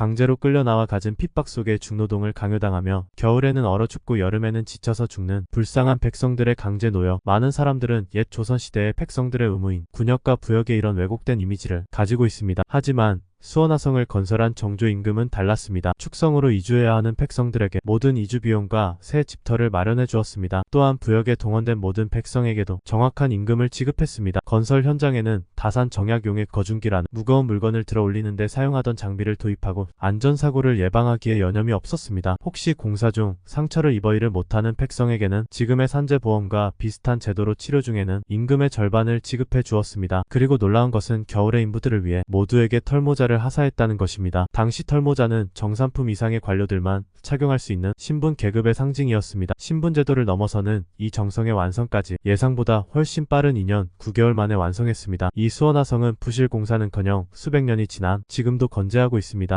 강제로 끌려 나와 가진 핍박 속에 중노동을 강요당하며 겨울에는 얼어 죽고 여름에는 지쳐서 죽는 불쌍한 백성들의 강제 노역. 많은 사람들은 옛 조선시대의 백성들의 의무인 군역과 부역의 이런 왜곡된 이미지를 가지고 있습니다. 하지만 수원화성을 건설한 정조 임금은 달랐습니다. 축성으로 이주해야 하는 백성들에게 모든 이주 비용과 새 집터를 마련해 주었습니다. 또한 부역에 동원된 모든 백성에게도 정확한 임금을 지급했습니다. 건설 현장에는 다산 정약용의 거중기라는 무거운 물건을 들어 올리는데 사용하던 장비를 도입하고 안전사고를 예방하기에 여념이 없었습니다. 혹시 공사 중 상처를 입어 일을 못하는 백성에게는 지금의 산재보험과 비슷한 제도로 치료 중에는 임금의 절반을 지급해 주었습니다. 그리고 놀라운 것은 겨울의 인부들을 위해 모두에게 털모자를 하사했다는 것입니다. 당시 털모자는 정산품 이상의 관료들만 착용할 수 있는 신분 계급의 상징이었습니다. 신분 제도를 넘어서는 이 정성의 완성까지 예상보다 훨씬 빠른 2년 9개월 만에 완성했습니다. 이 수원화성은 부실 공사는커녕 수백 년이 지난 지금도 건재하고 있습니다.